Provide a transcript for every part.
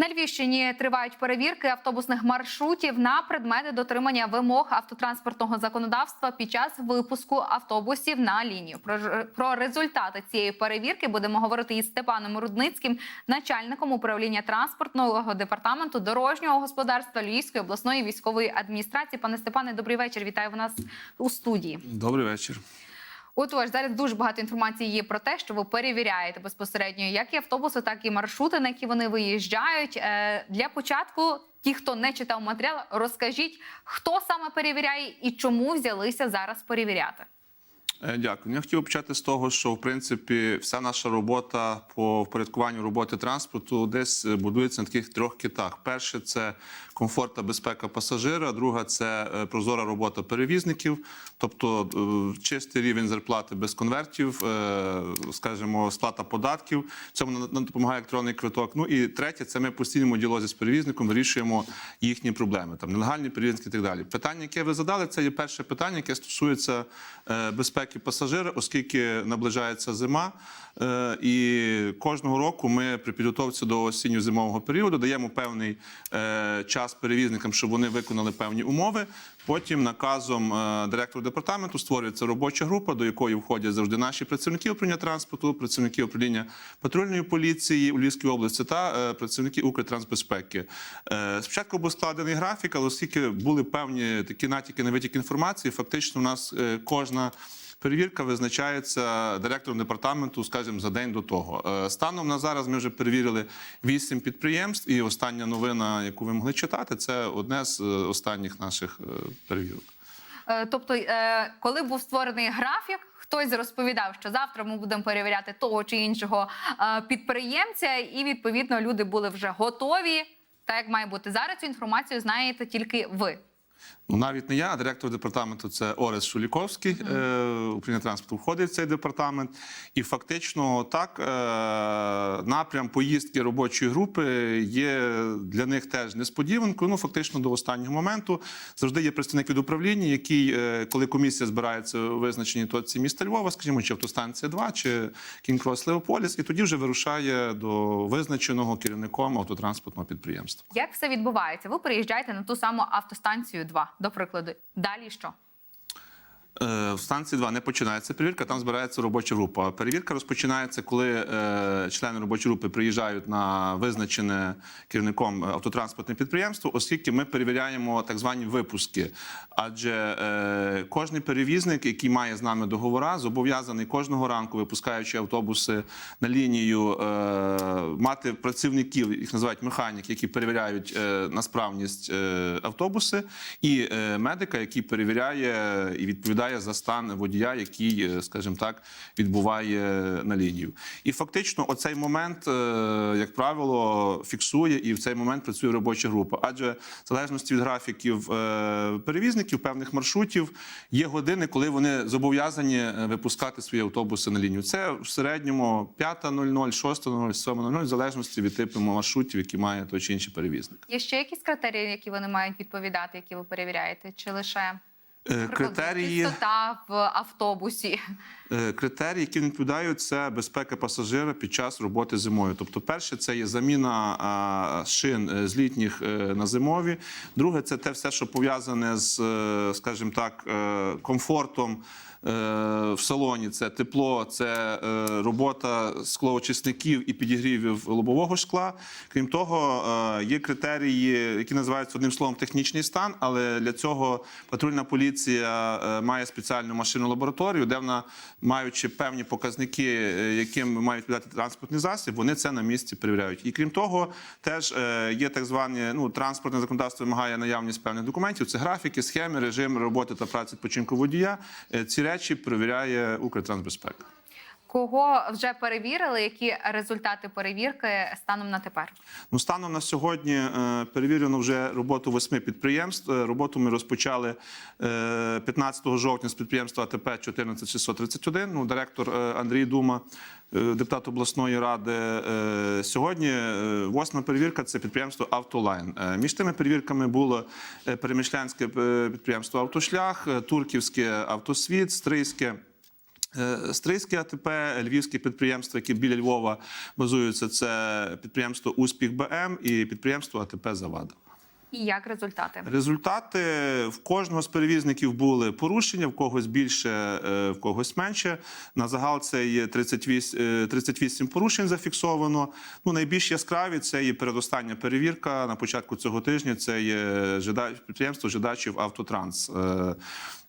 На Львівщині тривають перевірки автобусних маршрутів на предмети дотримання вимог автотранспортного законодавства під час випуску автобусів на лінію. Про, про результати цієї перевірки будемо говорити із Степаном Рудницьким, начальником управління транспортного департаменту дорожнього господарства Львівської обласної військової адміністрації. Пане Степане, добрий вечір. Вітаю вас у студії. Добрий вечір. Отож, зараз дуже багато інформації є про те, що ви перевіряєте безпосередньо як і автобуси, так і маршрути, на які вони виїжджають. Е, Для початку, ті, хто не читав матеріал, розкажіть, хто саме перевіряє і чому взялися зараз перевіряти. Е, Дякую. Я хотів почати з того, що в принципі вся наша робота по впорядкуванню роботи транспорту десь е, будується на таких трьох китах. Перше це комфорт та безпека пасажира. Друга це е, прозора робота перевізників, тобто чистий рівень зарплати без конвертів, скажімо, сплата податків. Цьому нам- допомагає електронний квиток. Ну і третє, це ми постійному діалозі з перевізником вирішуємо їхні проблеми, там нелегальні перевізки і так далі. Питання, яке ви задали, це є перше питання, яке стосується е, безпеки пасажира, оскільки наближається зима. Е, І кожного року ми при підготовці до осінньо-зимового періоду даємо певний е, час перевізникам, щоб вони виконали певні умови. Потім наказом е, директора департаменту створюється робоча група, до якої входять завжди наші працівники управління транспорту, працівники управління патрульної поліції у Львівській області та працівники Укртрансбезпеки. Спочатку був складений графік, але оскільки були певні такі натяки на витік інформації, фактично у нас кожна. Перевірка визначається директором департаменту, скажімо, за день до того. Е, Станом на зараз ми вже перевірили вісім підприємств, і остання новина, яку ви могли читати, це одне з е, останніх наших е, перевірок. Тобто, коли був створений графік, хтось розповідав, що завтра ми будемо перевіряти того чи іншого підприємця, і відповідно люди були вже готові. Так як має бути зараз, цю інформацію знаєте тільки ви. Ну, навіть не я, а директор департаменту це Орес Шуліковський. Е, управління транспорту входить в цей департамент. І фактично так е, напрям поїздки робочої групи є для них теж несподіванкою. Ну, фактично до останнього моменту завжди є представник від управління, який, е, коли комісія збирається у визначеній точці міста Львова, скажімо, чи автостанція 2, чи Кінкрос Леополіс, і тоді вже вирушає до визначеного керівником автотранспортного підприємства. Як все відбувається? Ви приїжджаєте на ту саму автостанцію 2, до прикладу. Далі що? Е, В станції 2 не починається перевірка, там збирається робоча група. Перевірка розпочинається, коли е, члени робочої групи приїжджають на визначене керівником автотранспортне підприємство, оскільки ми перевіряємо так звані випуски. Адже е, кожний перевізник, який має з нами договора, зобов'язаний кожного ранку, випускаючи автобуси на лінію, е, мати працівників, їх називають механік, які перевіряють е, на справність е, автобуси, і е, медика, який перевіряє і відповідає за стан водія, який, е, скажімо так, відбуває на лінію. І фактично, оцей момент, е, як правило, фіксує і в цей момент працює робоча група. Адже в залежності від графіків е, перевізників певних маршрутів є години, коли вони зобов'язані випускати свої автобуси на лінію. Це в середньому 5.00, 6.00, 7.00, в залежності від типу маршрутів, які має той чи інший перевізник. Є ще якісь критерії, які вони мають відповідати, які ви перевіряєте, чи лише Критерії. чистота в автобусі? Е, Критерії, які відповідають, це безпека пасажира під час роботи зимою. Тобто, перше, це є заміна шин е, з літніх е, на зимові. Друге, це те все, що пов'язане з, е, скажімо так, е, комфортом. Е, В салоні це тепло, це е, робота склоочисників і підігрівів лобового шкла. Крім того, е, є критерії, які називаються одним словом технічний стан, але для цього патрульна поліція має спеціальну машинну лабораторію, де вона, маючи певні показники, яким мають відповідати транспортний засіб, вони це на місці перевіряють. І крім того, теж є так звані ну, транспортне законодавство вимагає наявність певних документів. Це графіки, схеми, режим роботи та праці відпочинку водія. Ці речі перевіряє Укртрансбезпека. Кого вже перевірили? Які результати перевірки станом на тепер? Ну, станом на сьогодні е, перевірено вже роботу восьми підприємств. Е, Роботу ми розпочали е, 15 жовтня з підприємства АТП 14631. Ну, директор е, Андрій Дума, е, депутат обласної ради. Е, Сьогодні е, восьма перевірка це підприємство Автолайн. Е, Між тими перевірками було е, перемишлянське е, підприємство Автошлях, е, Турківське автосвіт, Стрийське. Е, Стрийське АТП, львівське підприємство, які біля Львова базуються, це підприємство Успіх БМ і підприємство АТП Завада. І як результати? Результати в кожного з перевізників були порушення, в когось більше, е, в когось менше. На загал це є 38, е, 38 порушень зафіксовано. Ну, найбільш яскраві це є передостання перевірка на початку цього тижня. Це є Жида- підприємство Жидачів Автотранс.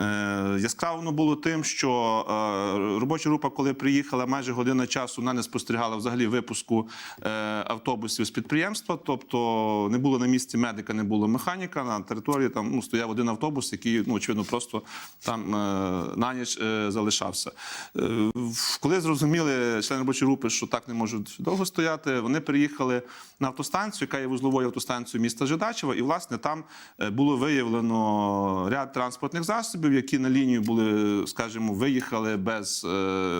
Е, Яскраво було тим, що е, робоча група, коли приїхала, майже година часу вона не спостерігала взагалі випуску е, автобусів з підприємства. Тобто не було на місці медика, не було механіка. На території там ну, стояв один автобус, який ну, очевидно просто там на ніч залишався. Коли зрозуміли члени робочої групи, що так не можуть довго стояти, вони переїхали на автостанцію, яка є вузловою автостанцією міста Жидачева, і власне там було виявлено ряд транспортних засобів, які на лінію були, скажімо, виїхали без е,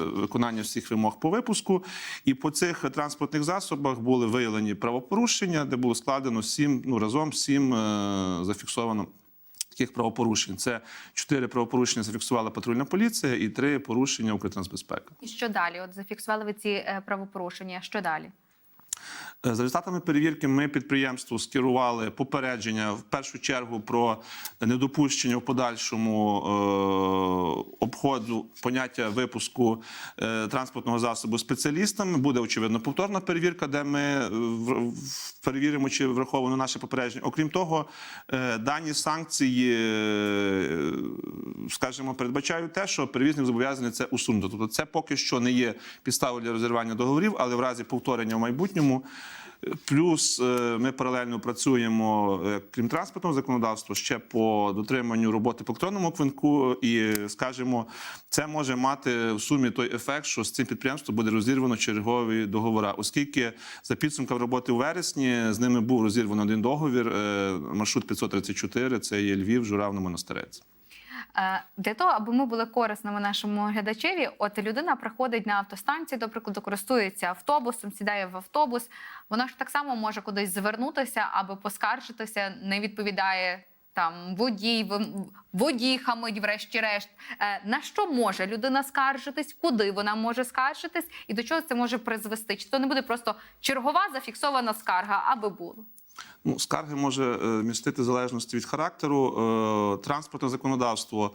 виконання всіх вимог по випуску. І по цих транспортних засобах були виявлені правопорушення, де було складено сім, ну разом сім е, зафіксовано. Таких правопорушень це чотири правопорушення зафіксувала патрульна поліція і три порушення Укртрансбезпека. І що далі? От зафіксували ви ці е, правопорушення. Що далі? Е, За результатами перевірки ми підприємству скерували попередження в першу чергу про недопущення в подальшому е, обходу поняття випуску е, транспортного засобу спеціалістами. Буде очевидно повторна перевірка, де ми е, в- перевіримо, чи враховано наше попередження. Окрім того, е, дані санкції, е, скажімо, передбачають те, що перевізник зобов'язаний це усунути. Тобто, це поки що не є підставою для розірвання договорів, але в разі повторення в майбутньому. Плюс е, ми паралельно працюємо, е, крім транспортного законодавства, ще по дотриманню роботи по електронному квинку. І скажімо, це може мати в сумі той ефект, що з цим підприємством буде розірвано чергові договори, оскільки за підсумками роботи у вересні з ними був розірвано один договір. е, Маршрут 534, це є Львів, Журавна Монастирець. Е, Для того, аби ми були корисними нашому глядачеві, от людина приходить на автостанцію, до прикладу, користується автобусом, сідає в автобус. Вона ж так само може кудись звернутися, аби поскаржитися, не відповідає там водій, водій хамить, врешті-решт. Е, На що може людина скаржитись, куди вона може скаржитись, і до чого це може призвести? Чи то не буде просто чергова зафіксована скарга, аби було? Ну, скарги може е, містити залежності від характеру. Е, Транспортне законодавство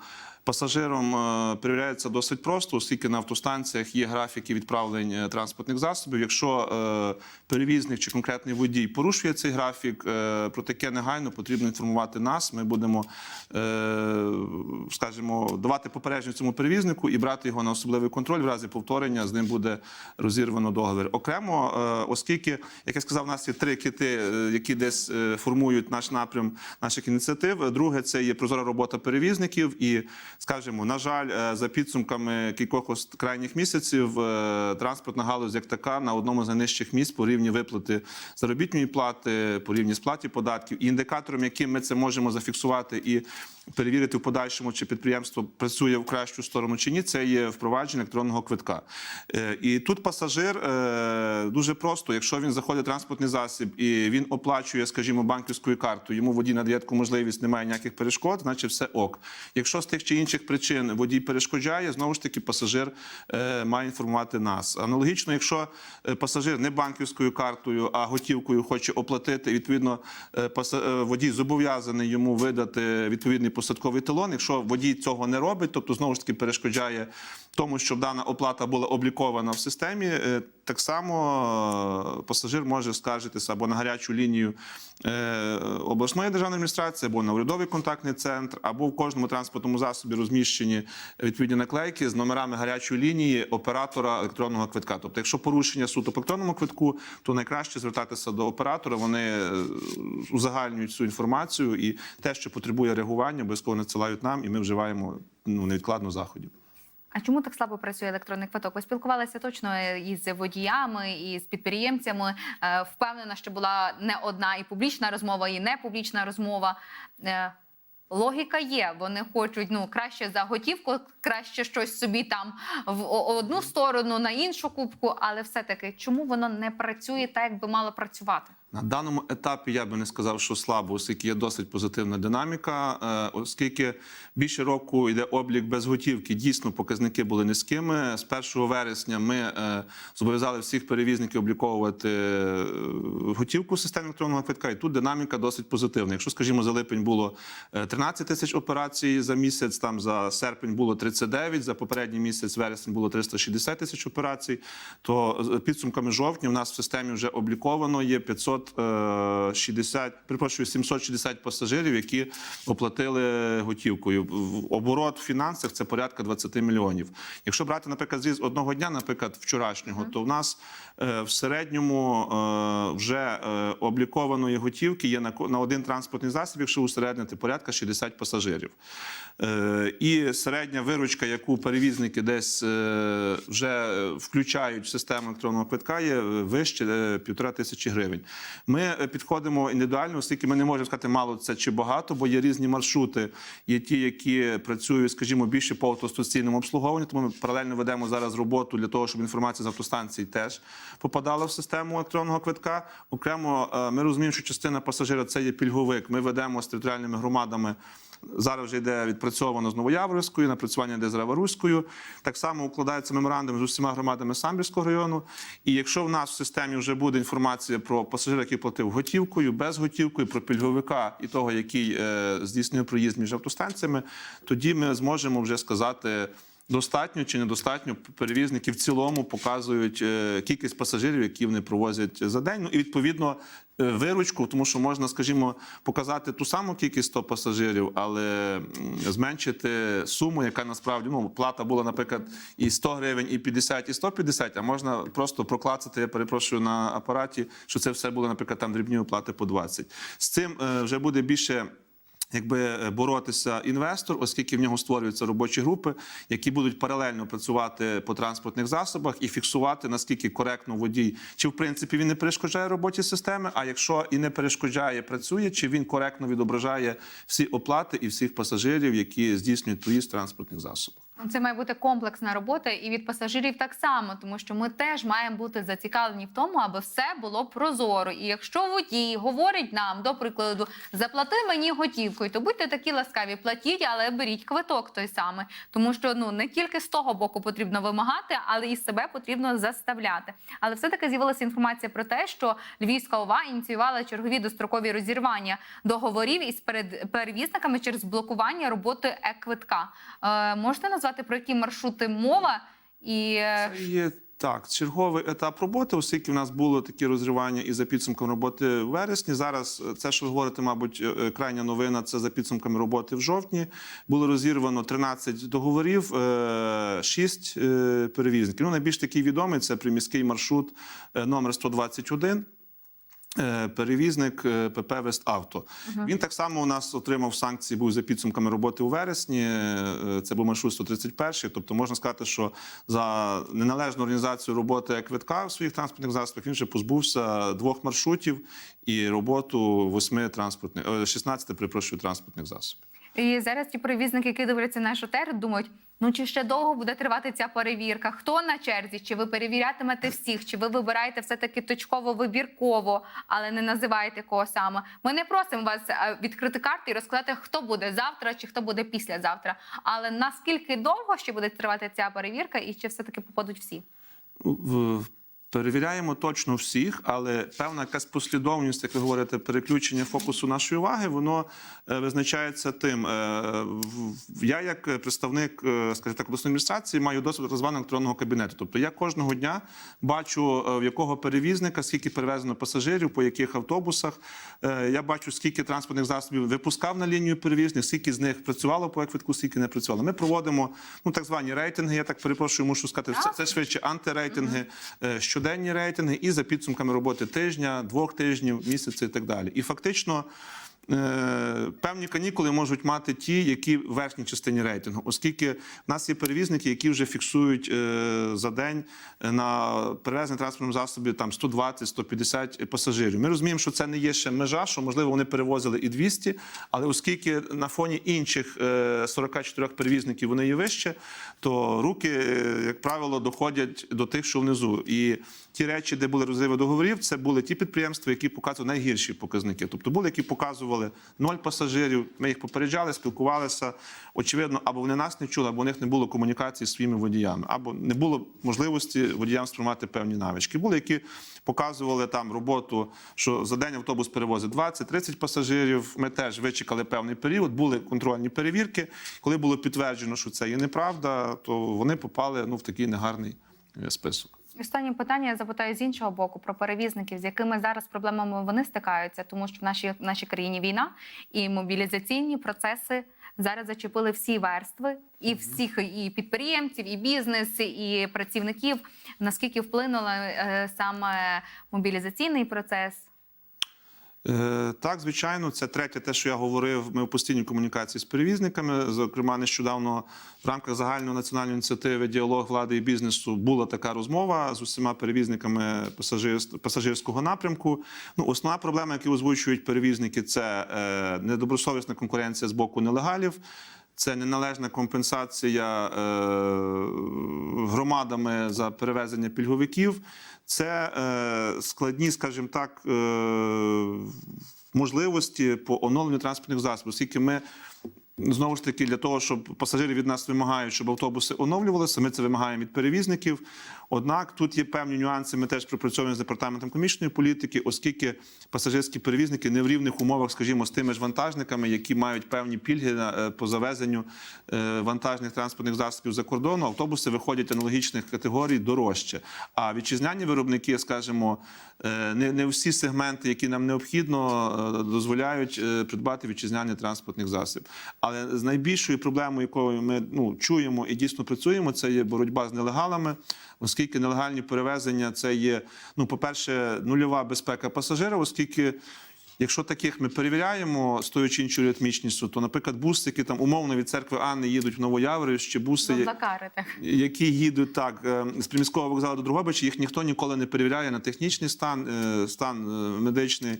пасажирам е, перевіряється досить просто, оскільки на автостанціях є графіки відправлень е, транспортних засобів. Якщо е, перевізник чи конкретний водій порушує цей графік, про таке негайно потрібно інформувати нас. Ми будемо, скажімо, давати попередження цьому перевізнику і брати його на особливий контроль. В разі повторення з ним буде розірвано договір. Окремо, оскільки, як я сказав, у нас є три кити, які десь формують наш напрям наших ініціатив. Друге, це є прозора робота перевізників. І, скажімо, на жаль, е, за підсумками кількох крайніх місяців, е, транспортна галузь як така на одному з найнижчих місць по рівні виплати заробітної плати, по рівні сплаті податків. І індикатором, яким ми це можемо зафіксувати і перевірити в подальшому, чи підприємство працює в кращу сторону чи ні, це є впровадження електронного квитка. Е, І тут пасажир дуже просто, якщо він заходить в транспортний засіб і він оплачує, скажімо, банківською картою, йому водій надає таку можливість, немає ніяких перешкод, значить все ок. Якщо з тих чи інших причин водій перешкоджає, знову ж таки пасажир е, має інформувати нас. Аналогічно, якщо е, пасажир не банківською картою, а готівкою хоче оплатити, відповідно, е, водій зобов'язаний йому видати відповідний посадковий талон. Якщо водій цього не робить, тобто знову ж таки перешкоджає тому, щоб дана оплата була облікована в системі, е, так само е, пасажир може скаржитися або на гарячу лінію е, обласної державної адміністрації, або на урядовий контактний центр, або в кожному транспортному засобі розміщені відповідні наклейки з номерами гарячої лінії оператора електронного квитка. Тобто, якщо порушення суто по електронному квитку, то найкраще звертатися до оператора. Вони узагальнюють цю інформацію і те, що потребує реагування, обов'язково надсилають нам, і ми вживаємо ну невідкладно заходів. Чому так слабо працює електронний квиток? Ви спілкувалися точно із водіями і з підприємцями. Е, Впевнена, що була не одна і публічна розмова, і не публічна розмова. Е, Логіка є. Вони хочуть ну краще за готівку, краще щось собі там в одну сторону, на іншу кубку. Але все таки, чому воно не працює так, як би мало працювати? На даному етапі я би не сказав, що слабо, оскільки є досить позитивна динаміка, е, оскільки більше року йде облік без готівки. Дійсно, показники були низькими. З 1 вересня ми е, зобов'язали всіх перевізників обліковувати е, готівку в системі електронного квитка, і тут динаміка досить позитивна. Якщо, скажімо, за липень було е, 13 тисяч операцій за місяць, там за серпень було 39, за попередній місяць вересень було 360 тисяч операцій, то підсумками жовтня в нас в системі вже обліковано є 560, перепрошую, 760 пасажирів, які оплатили готівкою. Оборот в фінансах це порядка 20 мільйонів. Якщо брати, наприклад, зріз одного дня, наприклад, вчорашнього, то в нас е, в середньому е, вже е, облікованої готівки є на, один транспортний засіб, якщо усереднити, порядка 60 пасажирів. І середня виручка, яку перевізники десь вже включають в систему електронного квитка, є вище півтора тисячі гривень. Ми е, підходимо індивідуально, оскільки ми не можемо сказати, мало це чи багато, бо є різні маршрути. Є ті, які працюють, скажімо, більше по автостаційному обслуговуванню. Тому ми паралельно ведемо зараз роботу для того, щоб інформація з автостанцій теж попадала в систему електронного квитка. Окремо е, ми розуміємо, що частина пасажира це є пільговик. Ми ведемо з територіальними громадами. Зараз вже йде відпрацьовано з Новояворівською, напрацювання йде з Раворуською. Так само укладається меморандум з усіма громадами Самбірського району. І якщо в нас в системі вже буде інформація про пасажира, який платив готівкою, без готівкою, про пільговика і того, який е, здійснює проїзд між автостанціями, тоді ми зможемо вже сказати. Достатньо чи недостатньо перевізники в цілому показують е, кількість пасажирів, які вони провозять за день. Ну і відповідно виручку, тому що можна, скажімо, показати ту саму кількість 100 пасажирів, але зменшити суму, яка насправді ну плата була, наприклад, і 100 гривень, і 50, і 150, А можна просто проклацати. Я перепрошую на апараті, що це все було, наприклад, там дрібні оплати по 20. З цим е, вже буде більше якби е, боротися інвестор, оскільки в нього створюються робочі групи, які будуть паралельно працювати по транспортних засобах і фіксувати наскільки коректно водій, чи в принципі він не перешкоджає роботі системи. А якщо і не перешкоджає, працює, чи він коректно відображає всі оплати і всіх пасажирів, які здійснюють проїзд транспортних засобах. Це має бути комплексна робота і від пасажирів так само, тому що ми теж маємо бути зацікавлені в тому, аби все було прозоро. І якщо водій говорить нам, до прикладу, заплати мені готівкою, то будьте такі ласкаві, платіть, але беріть квиток той самий. Тому що ну не тільки з того боку потрібно вимагати, але і себе потрібно заставляти. Але все таки з'явилася інформація про те, що Львівська ОВА ініціювала чергові дострокові розірвання договорів із перед- перевізниками через блокування роботи е-квитка. Е, можете назвати про які маршрути мова? І е, Це є так, черговий етап роботи, оскільки в нас було такі розривання і за підсумком роботи в вересні. Зараз е, це, що ви говорите, мабуть, е, крайня новина. Це за підсумками роботи в жовтні. Було розірвано 13 договорів, 6 перевізників. Ну, найбільш такий відомий це приміський маршрут номер 121. Е, Перевізник е, ПП Веставто. Він так само у нас отримав санкції, був за підсумками роботи у вересні. Е, Це був маршрут 131. Тобто можна сказати, що за неналежну організацію роботи квитка в своїх транспортних засобах він вже позбувся двох маршрутів і роботу восьми транспортних е, 16, перепрошую, транспортних засобів. І зараз ті перевізники, які дивляться наш отер, думають: ну чи ще довго буде тривати ця перевірка? Хто на черзі? Чи ви перевірятимете всіх? Чи ви вибираєте все таки точково вибірково, але не називаєте кого саме? Ми не просимо вас е, відкрити карти і розказати, хто буде завтра чи хто буде післязавтра. Але наскільки довго ще буде тривати ця перевірка, і чи все таки попадуть всі? Перевіряємо точно всіх, але певна якась послідовність, як ви говорите, переключення фокусу нашої уваги, воно е, визначається тим. е, Я, як представник, е, скажімо так, обласної адміністрації, маю досвід так званого електронного кабінету. Тобто я кожного дня бачу, в якого перевізника, скільки перевезено пасажирів, по яких автобусах. Я бачу, скільки транспортних засобів випускав на лінію перевізних, скільки з них працювало по еквитку, скільки не працювало. Ми проводимо ну так звані рейтинги. Я так перепрошую, мушу сказати, це, це швидше антирейтинги, е, щоденні рейтинги, і за підсумками роботи тижня, двох тижнів, місяця і так далі. І фактично. Е, Певні канікули можуть мати ті, які в верхній частині рейтингу, оскільки в нас є перевізники, які вже фіксують е, за день е, на перевезення транспортному засобі там 120-150 пасажирів. Ми розуміємо, що це не є ще межа, що можливо вони перевозили і 200, але оскільки на фоні інших е, 44 перевізників вони є вище, то руки, як правило, доходять до тих, що внизу. І ті речі, де були розриви договорів, це були ті підприємства, які показували найгірші показники. Тобто були, які показували ноль пасажирів. Ми їх попереджали, спілкувалися. Очевидно, або вони нас не чули, або у них не було комунікації з своїми водіями, або не було можливості водіям сприймати певні навички. Були, які показували там роботу, що за день автобус перевозить 20-30 пасажирів. Ми теж вичекали певний період. Були контрольні перевірки. Коли було підтверджено, що це є неправда, то вони попали ну в такий негарний е, список. Останнє питання я запитаю з іншого боку про перевізників, з якими зараз проблемами вони стикаються, тому що в нашій, в нашій країні війна і мобілізаційні процеси зараз зачепили всі верстви, і всіх і підприємців, і бізнес, і працівників. Наскільки вплинула е, саме мобілізаційний процес? Е, Так, звичайно, це третє, те, що я говорив. Ми в постійній комунікації з перевізниками. Зокрема, нещодавно в рамках загальної національної ініціативи діалог влади і бізнесу була така розмова з усіма перевізниками пасажирс- пасажирського напрямку. Ну, основна проблема, яку озвучують перевізники, це е, недобросовісна конкуренція з боку нелегалів. Це неналежна компенсація е, громадами за перевезення пільговиків. Це е, складні, скажімо так, е, можливості по оновленню транспортних засобів, оскільки ми. Знову ж таки, для того, щоб пасажири від нас вимагають, щоб автобуси оновлювалися, ми це вимагаємо від перевізників. Однак тут є певні нюанси. Ми теж пропрацьовуємо з департаментом комічної політики, оскільки пасажирські перевізники не в рівних умовах, скажімо, з тими ж вантажниками, які мають певні пільги е, по завезенню е, вантажних транспортних засобів за кордону. Автобуси виходять аналогічних категорій дорожче. А вітчизняні виробники, скажімо, е, не, не всі сегменти, які нам необхідно, дозволяють придбати вітчизняний транспортних засіб. Але з найбільшою проблемою, якою ми ну, чуємо і дійсно працюємо, це є боротьба з нелегалами, оскільки нелегальні перевезення це є, ну, по-перше, нульова безпека пасажира, оскільки. Якщо таких ми перевіряємо з тою чи іншою ритмічністю, то, наприклад, буси, які там умовно від церкви Анни їдуть в Новояворівськ, чи буси, Ну, які їдуть так е, з приміського вокзалу до Другобича, їх ніхто ніколи не перевіряє на технічний стан, е, стан е, медичний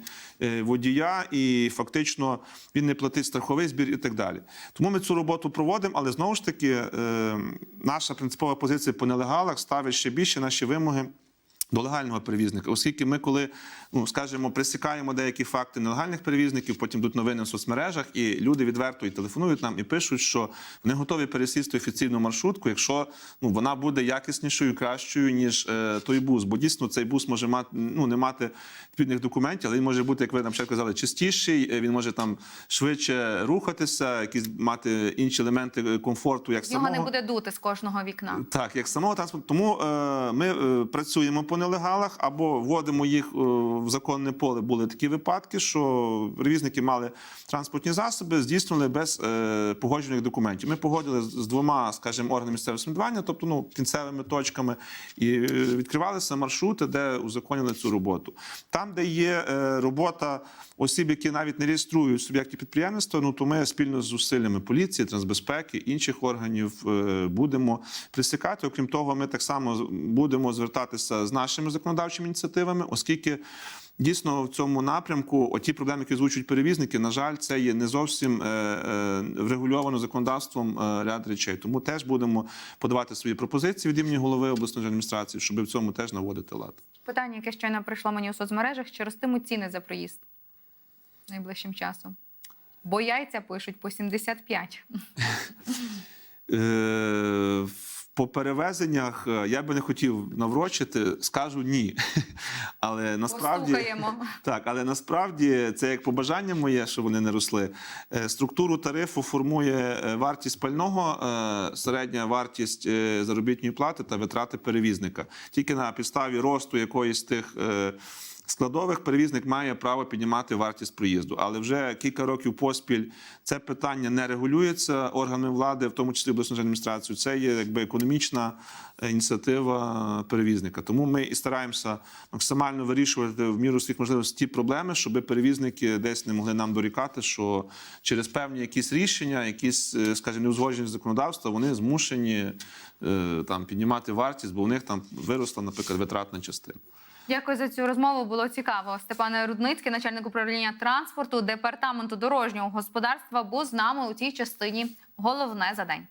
водія, і фактично він не платить страховий збір і так далі. Тому ми цю роботу проводимо, але знову ж таки, наша принципова позиція по нелегалах ставить ще більше наші вимоги. До легального перевізника, оскільки ми, коли ну скажімо, присікаємо деякі факти нелегальних перевізників, потім йдуть новини в соцмережах, і люди відверто і телефонують нам і пишуть, що вони готові пересісти офіційну маршрутку, якщо ну вона буде якіснішою, кращою ніж е, той бус. Бо дійсно цей бус може мати ну не мати відповідних документів, але він може бути, як ви нам ще казали, чистіший. е, Він може там швидше рухатися, якісь мати інші елементи е, комфорту, як Його самого не буде дути з кожного вікна. так, як самого транспорту. Тому е, ми е, працюємо по нелегалах або вводимо їх е, в законне поле. Були такі випадки, що перевізники мали транспортні засоби, здійснили без е, погоджених документів. Ми погодили з двома, скажімо, органами місцевого самоврядування, тобто ну, кінцевими точками, і е, відкривалися маршрути, де узаконили цю роботу. Там, де є робота осіб, які навіть не реєструють суб'єкти підприємництва, ну то ми спільно з зусиллями поліції, трансбезпеки, інших органів будемо присікати. Окрім того, ми так само будемо звертатися з нашими законодавчими ініціативами, оскільки. Дійсно, в цьому напрямку оті проблеми, які озвучують перевізники, на жаль, це є не зовсім е, е, врегульовано законодавством е, ряд речей. Тому теж будемо подавати свої пропозиції від імені голови обласної адміністрації, щоб в цьому теж наводити лад. Питання, яке щойно прийшло мені у соцмережах, чи ростимуть ціни за проїзд найближчим часом? Бо яйця пишуть по 75. По перевезеннях е, я би не хотів наврочити, скажу ні. Але насправді Послухаємо. так, але насправді це як побажання моє, що вони не росли. Е, Структуру тарифу формує е, вартість пального, середня вартість заробітної плати та витрати перевізника. Тільки на підставі росту якоїсь тих. Е, Складових перевізник має право піднімати вартість проїзду, але вже кілька років поспіль це питання не регулюється органами влади, в тому числі обласною адміністрацією. Це є якби економічна е, ініціатива перевізника. Тому ми і стараємося максимально вирішувати в міру своїх можливостей ті проблеми, щоб перевізники десь не могли нам дорікати, що через певні якісь рішення, якісь, е, скажімо, неузгодженість законодавства, вони змушені е, там піднімати вартість, бо у них там виросла, наприклад, витратна частина. Дякую за цю розмову. Було цікаво. Степан Рудницький, начальник управління транспорту департаменту дорожнього господарства, був з нами у цій частині. Головне за день.